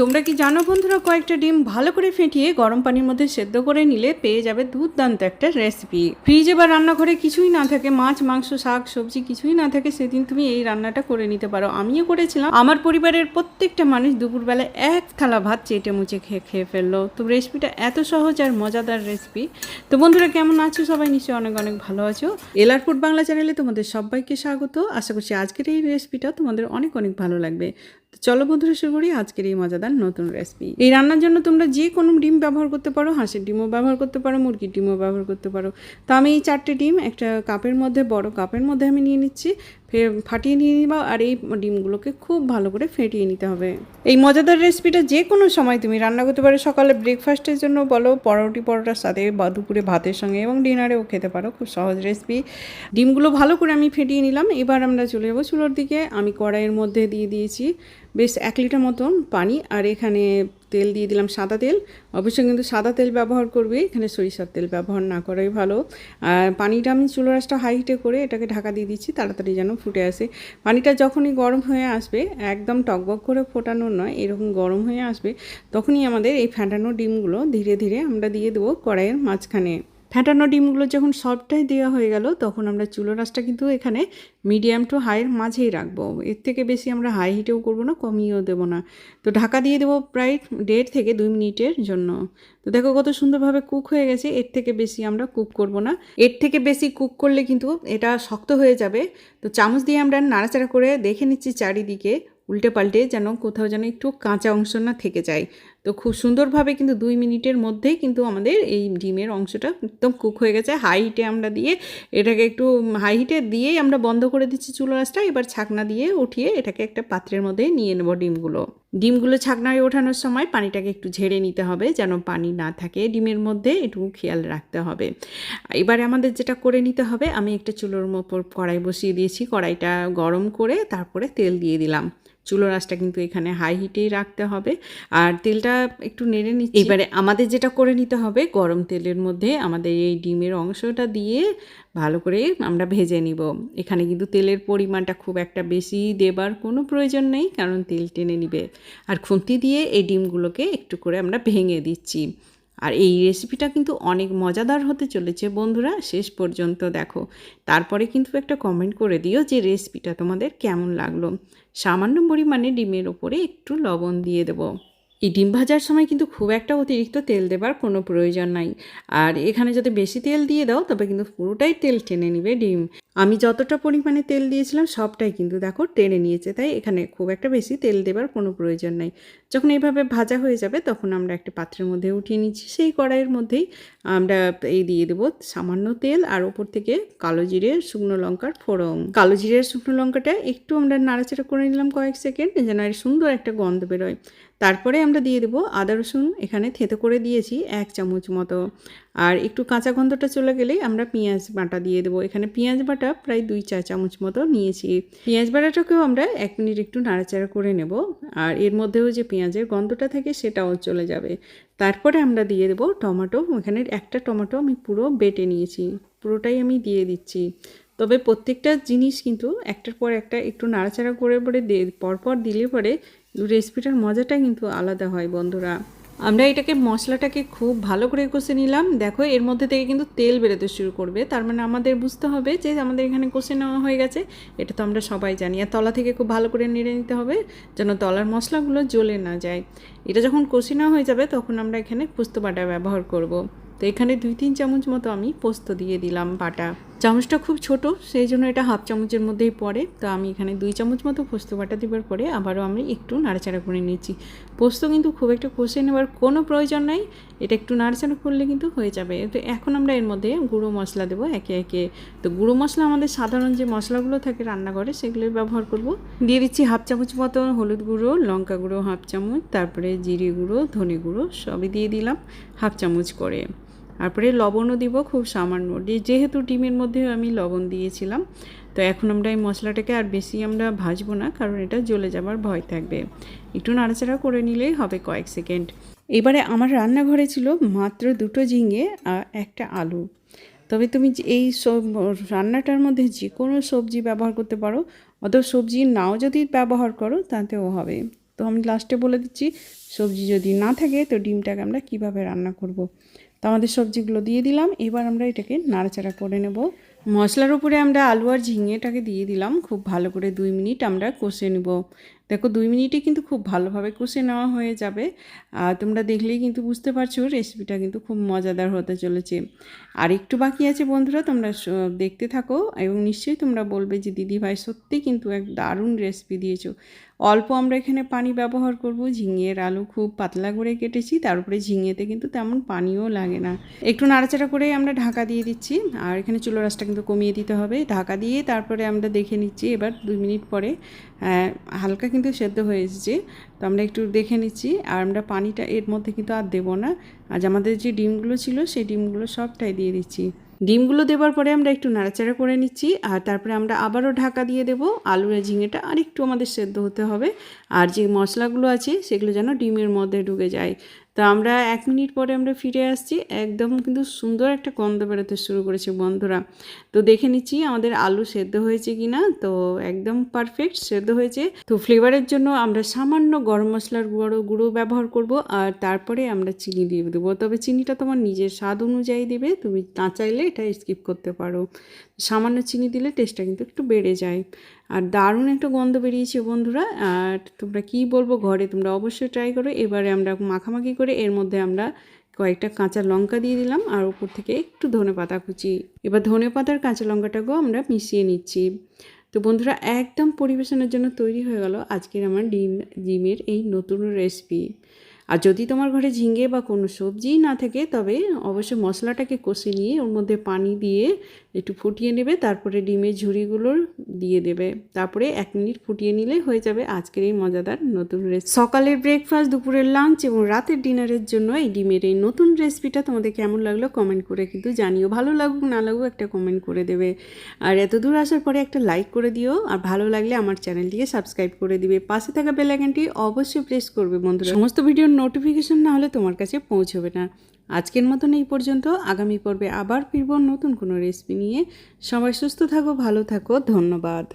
তোমরা কি জানো বন্ধুরা, কয়েকটা ডিম ভালো করে ফেটিয়ে গরম পানির মধ্যে সেদ্ধ করে নিলে পেয়ে যাবে দুর্দান্ত একটা রেসিপি ফ্রিজে বা রান্নাঘরে কিছুই না থাকে, মাছ, মাংস, শাক, সবজি কিছুই না থাকে, সেদিন তুমি এই রান্নাটা করে নিতে পারো। আমিও করেছিলাম। আমার পরিবারের প্রত্যেকটা মানুষ দুপুরবেলা এক থালা ভাত চেটে মুচে খেয়ে খেয়ে ফেলল। তো রেসিপিটা এত সহজ আর মজাদার রেসিপি তো বন্ধুরা, কেমন আছো? সবাই নিশ্চয়ই অনেক অনেক ভালো আছো। এলার ফুড বাংলা চ্যানেলে তোমাদের সবাইকে স্বাগত। আশা করছি আজকের এই রেসিপিটা তোমাদের অনেক অনেক ভালো লাগবে। চলো বন্ধুরা, শুরু করি আজকের এই মজাদার নতুন রেসিপি এই রান্নার জন্য তোমরা যে কোনো ডিম ব্যবহার করতে পারো, হাঁসের ডিমও ব্যবহার করতে পারো, মুরগির ডিমও ব্যবহার করতে পারো। তো আমি এই চারটে ডিম একটা কাপের মধ্যে, বড় কাপের মধ্যে আমি নিয়ে নিচ্ছি ফাটিয়ে নিয়ে নিবা আর এই ডিমগুলোকে খুব ভালো করে ফেটিয়ে নিতে হবে। এই মজাদার রেসিপিটা যে কোনো সময় তুমি রান্না করতে পারো, সকালে ব্রেকফাস্টের জন্য বলো, পরোটি, পরোটার সাথে বা দুপুরে ভাতের সঙ্গে এবং ডিনারেও খেতে পারো, খুব সহজ রেসিপি ডিমগুলো ভালো করে আমি ফেটিয়ে নিলাম, এবার আমরা চলে যাব চুলোর দিকে। আমি কড়াইয়ের মধ্যে দিয়ে দিয়েছি বেশ এক লিটার মতন পানি আর এখানে তেল দিয়ে দিলাম সাদা তেল। অবশ্যই কিন্তু সাদা তেল ব্যবহার করবে, এখানে সরিষার তেল ব্যবহার না করাই ভালো। আর পানিটা আমি চুলো রাসটা হাই হিটে করে এটাকে ঢাকা দিয়ে দিচ্ছি, তাড়াতাড়ি যেন ফুটে আসে। পানিটা যখনই গরম হয়ে আসবে, একদম টকবক করে ফোটানোর নয়, এরকম গরম হয়ে আসবে, তখনই আমাদের এই ফ্যাটানো ডিমগুলো ধীরে ধীরে আমরা দিয়ে দেবো কড়াইয়ের মাঝখানে। ফ্যাটানো ডিমগুলো যখন সবটাই দেওয়া হয়ে গেল, তখন আমরা চুলো রাসটা কিন্তু এখানে মিডিয়াম টু হাইয়ের মাঝেই রাখব। এর থেকে বেশি আমরা হাই হিটেও করব না, কমিয়েও দেবো না। তো ঢাকা দিয়ে দেবো প্রায় দেড় থেকে দুই মিনিটের জন্য। তো দেখো কত সুন্দরভাবে কুক হয়ে গেছে, এর থেকে বেশি আমরা কুক করব না। এর থেকে বেশি কুক করলে কিন্তু এটা শক্ত হয়ে যাবে। তো চামচ দিয়ে আমরা নাড়াচাড়া করে দেখে নিচ্ছি চারিদিকে উল্টে পাল্টে যেন কোথাও যেন একটু কাঁচা অংশ না থেকে যায়। তো খুব সুন্দরভাবে কিন্তু দুই মিনিটের মধ্যেই কিন্তু আমাদের এই ডিমের অংশটা একদম কুক হয়ে গেছে। হাই হিটে আমরা দিয়ে এটাকে একটু হাই হিটে দিয়েই আমরা বন্ধ করে দিচ্ছি চুলো গাছটা এবার ছাকনা দিয়ে উঠিয়ে এটাকে একটা পাত্রের মধ্যে নিয়ে নেব ডিমগুলো। ডিমগুলো ছাকনায় ওঠানোর সময় পানিটাকে একটু ঝেড়ে নিতে হবে যেন পানি না থাকে। ডিমের মধ্যে একটু খেয়াল রাখতে হবে। এবারে আমাদের যেটা করে নিতে হবে, আমি একটা চুলোর ওপর কড়াই বসিয়ে দিয়েছি। কড়াইটা গরম করে তারপরে তেল দিয়ে দিলাম। চুলো রাসটা কিন্তু এখানে হাই হিটেই রাখতে হবে। আর তেলটা একটু নেড়ে নিচ্ছি। এবারে আমাদের যেটা করে নিতে হবে, গরম তেলের মধ্যে আমাদের এই ডিমের অংশটা দিয়ে ভালো করে আমরা ভেজে নিব। এখানে কিন্তু তেলের পরিমাণটা খুব একটা বেশি দেবার কোনো প্রয়োজন নেই, কারণ তেল টেনে নিবে। আর খুন্তি দিয়ে এই ডিমগুলোকে একটু করে আমরা ভেঙে দিচ্ছি। আর এই রেসিপিটা কিন্তু অনেক মজাদার হতে চলেছে, বন্ধুরা। শেষ পর্যন্ত দেখো। তারপরে কিন্তু একটা কমেন্ট করে দিও যে রেসিপিটা তোমাদের কেমন লাগল। সামান্য পরিমাণে ডিমের ওপরে একটু লবণ দিয়ে দেবো। এই ডিম ভাজার সময় কিন্তু খুব একটা অতিরিক্ত তেল দেবার কোনো প্রয়োজন নাই। আর এখানে যদি বেশি তেল দিয়ে দাও, তবে কিন্তু পুরোটাই তেল টেনে নিবে ডিম। আমি যতটা পরিমাণে তেল দিয়েছিলাম, সবটাই কিন্তু দেখো টেনে নিয়েছে, তাই এখানে খুব একটা বেশি তেল দেবার কোনো প্রয়োজন নাই। যখন এইভাবে ভাজা হয়ে যাবে, তখন আমরা একটা পাত্রের মধ্যে উঠিয়ে নিচ্ছি। সেই কড়াইয়ের মধ্যেই আমরা এই দিয়ে দেবো সামান্য তেল আর ওপর থেকে কালো জিরে, শুকনো লঙ্কার ফোড়ন। কালো জিরের শুকনো লঙ্কাটা একটু আমরা নাড়াচাড়া করে নিলাম কয়েক সেকেন্ড, যেন সুন্দর একটা গন্ধ বেরোয়। তারপরে আমরা দিয়ে দেবো আদা রসুন, এখানে থেতো করে দিয়েছি এক চামচ মতো। আর একটু কাঁচা গন্ধটা চলে গেলেই আমরা পেঁয়াজ বাটা দিয়ে দেবো। এখানে পেঁয়াজ বাটা প্রায় দুই চা চামচ মতো নিয়েছি। পেঁয়াজ বাটাটাকেও আমরা এক মিনিট একটু নাড়াচাড়া করে নেব। আর এর মধ্যেও যে পেঁয়াজের গন্ধটা থাকে সেটাও চলে যাবে। তারপরে আমরা দিয়ে দেবো টমেটো। এখানে একটা টমেটো আমি পুরো বেটে নিয়েছি। পুরোটাই আমি দিয়ে দিচ্ছি। তবে প্রত্যেকটা জিনিস কিন্তু একটার পর একটা একটু নাড়াচাড়া করে পরে পরপর দিলে পরে রেসিপিটার মজাটা কিন্তু আলাদা হয় বন্ধুরা। আমরা এটাকে মশলাটাকে খুব ভালো করে কষে নিলাম। দেখো, এর মধ্যে থেকে কিন্তু তেল বেরোতে শুরু করবে। তার মানে আমাদের বুঝতে হবে যে আমাদের এখানে কষে নেওয়া হয়ে গেছে। এটা তো আমরা সবাই জানি। আর তলা থেকে খুব ভালো করে নেড়ে নিতে হবে যেন তলার মশলাগুলো জ্বলে না যায়। এটা যখন কষে নেওয়া হয়ে যাবে, তখন আমরা এখানে পোস্ত বাটা ব্যবহার করব। তো এখানে দুই তিন চামচ মতো আমি পোস্ত দিয়ে দিলাম বাটা। চামচটা খুব ছোট, সেই জন্য এটা হাফ চামচের মধ্যেই পড়ে। তো আমি এখানে দুই চামচ মতো পোস্ত বাটা দেবার পরে আবারও আমি একটু নাড়াচাড়া করে নিচ্ছি। পোস্ত কিন্তু খুব একটা কষে নেওয়ার কোনো প্রয়োজন নাই, এটা একটু নাড়াচাড়া করলে কিন্তু হয়ে যাবে। তো এখন আমরা এর মধ্যে গুঁড়ো মশলা দেবো একে একে। তো গুঁড়ো মশলা আমাদের সাধারণ যে মশলাগুলো থাকে রান্নাঘরে সেগুলোই ব্যবহার করব। দিয়ে দিচ্ছি হাফ চামচ মতো হলুদ গুঁড়ো, লঙ্কা গুঁড়ো হাফ চামচ, তারপরে জিরে গুঁড়ো, ধনে গুঁড়ো সবই দিয়ে দিলাম হাফ চামচ করে। তারপরে লবণও দিব খুব সামান্য। যেহেতু ডিমের মধ্যে আমি লবণ দিয়েছিলাম, তো এখন আমরা এই মশলাটাকে আর বেশি আমরা ভাজবো না, কারণ এটা জ্বলে যাবার ভয় থাকবে। একটু নাড়াচাড়া করে নিলেই হবে কয়েক সেকেন্ড। এবারে আমার রান্নাঘরে ছিল মাত্র দুটো ঝিঙে আর একটা আলু। তবে তুমি এই সব রান্নাটার মধ্যে যে কোনো সবজি ব্যবহার করতে পারো অত সবজি নাও যদি ব্যবহার করো, তাতেও হবে। তো আমি লাস্টে বলে দিচ্ছি, সবজি যদি না থাকে, তো ডিমটাকে আমরা কীভাবে রান্না করব। আমাদের সবজিগুলো দিয়ে দিলাম। এবার আমরা এটাকে নাড়াচাড়া করে নেব। মশলার উপরে আমরা আলু আর ঝিঙেটাকে দিয়ে দিলাম। খুব ভালো করে দুই মিনিট আমরা কষে নেব। দেখো দুই মিনিটে কিন্তু খুব ভালোভাবে কষে নেওয়া হয়ে যাবে। আর তোমরা দেখলেই কিন্তু বুঝতে পারছ রেসিপিটা কিন্তু খুব মজাদার হতে চলেছে। আর একটু বাকি আছে বন্ধুরা, তোমরা দেখতে থাকো এবং নিশ্চয়ই তোমরা বলবে যে দিদি ভাই সত্যি কিন্তু এক দারুণ রেসিপি দিয়েছ। অল্প আমরা এখানে পানি ব্যবহার করব, ঝিঙের আলু খুব পাতলা করে কেটেছি, তার উপরে ঝিঙেতে কিন্তু তেমন পানিও লাগে না। একটু নাড়াচাড়া করে আমরা ঢাকা দিয়ে দিচ্ছি, আর এখানে চুলো রাসটা কিন্তু কমিয়ে দিতে হবে। ঢাকা দিয়ে তারপরে আমরা দেখে নিচ্ছি এবার দুই মিনিট পরে হালকা কিন্তু সেদ্ধ হয়ে এসেছে। তো আমরা একটু দেখে নিচ্ছি। আর আমরা পানিটা এর মধ্যে কিন্তু আর দেবো না। আজ আমাদের যে ডিমগুলো ছিল, সেই ডিমগুলো সবটাই দিয়ে দিচ্ছি। ডিমগুলো দেওয়ার পরে আমরা একটু নাড়াচাড়া করে নিচ্ছি। আর তারপরে আমরা আবারও ঢাকা দিয়ে দেব। আলু আর ঝিঙেটা আর একটু আমাদের সেদ্ধ হতে হবে। আর যে মশলাগুলো আছে, সেগুলো যেন ডিমের মধ্যে ঢুকে যায়। তো আমরা এক মিনিট পরে আমরা ফিরে আসছি। একদম কিন্তু সুন্দর একটা গন্ধ বেরোতে শুরু করেছে বন্ধুরা। তো দেখে নিচ্ছি আমাদের আলু সেদ্ধ হয়েছে কি না তো একদম পারফেক্ট সেদ্ধ হয়েছে। তো ফ্লেভারের জন্য আমরা সামান্য গরম মশলার গুঁড়ো গুঁড়ো ব্যবহার করব আর তারপরে আমরা চিনি দিয়ে দেবো। তবে চিনিটা তোমার নিজের স্বাদ অনুযায়ী দেবে। তুমি না চাইলে এটা স্কিপ করতে পারো। সামান্য চিনি দিলে টেস্টটা কিন্তু একটু বেড়ে যায়। আর দারুণ একটা গন্ধ বেরিয়েছে বন্ধুরা। আর তোমরা কি বলব ঘরে, তোমরা অবশ্যই ট্রাই করো। এবারে আমরা মাখামাখি করে এর মধ্যে আমরা কয়েকটা কাঁচা লঙ্কা দিয়ে দিলাম আর উপর থেকে একটু ধনে পাতা কুচি। এবার ধনে পাতার কাঁচা লঙ্কাটাকেও আমরা মিশিয়ে নিচ্ছি। তো বন্ধুরা, একদম পরিবেশনের জন্য তৈরি হয়ে গেল আজকের আমার ডিম, ডিমের এই নতুন রেসিপি আর যদি তোমার ঘরে ঝিঙে বা কোনো সবজিই না থাকে, তবে অবশ্য মশলাটাকে কষে নিয়ে ওর মধ্যে পানি দিয়ে একটু ফুটিয়ে নেবে, তারপরে ডিমের ঝুড়িগুলো দিয়ে দেবে। তারপরে এক মিনিট ফুটিয়ে নিলে হয়ে যাবে আজকের এই মজাদার নতুন রেসিপি সকালের ব্রেকফাস্ট দুপুরের লাঞ্চ এবং রাতের ডিনারের জন্য এই ডিমের এই নতুন রেসিপিটা তোমাদের কেমন লাগল কমেন্ট করে কিন্তু জানিও। ভালো লাগুক, না লাগুক একটা কমেন্ট করে দেবে। আর এত দূর আসার পরে একটা লাইক করে দিও। আর ভালো লাগলে আমার চ্যানেলটিকে সাবস্ক্রাইব করে দিবে। পাশে থাকা বেল আইকনটি অবশ্যই প্রেস করবে বন্ধুরা। সমস্ত ভিডিওর নোটিফিকেশন না হলে তোমার কাছে পৌঁছবে না। আজকের মতন এই পর্যন্ত। আগামী পর্বে আবার ফিরব নতুন কোনো রেসিপি নিয়ে। সবাই সুস্থ থাকো, ভালো থাকো। ধন্যবাদ।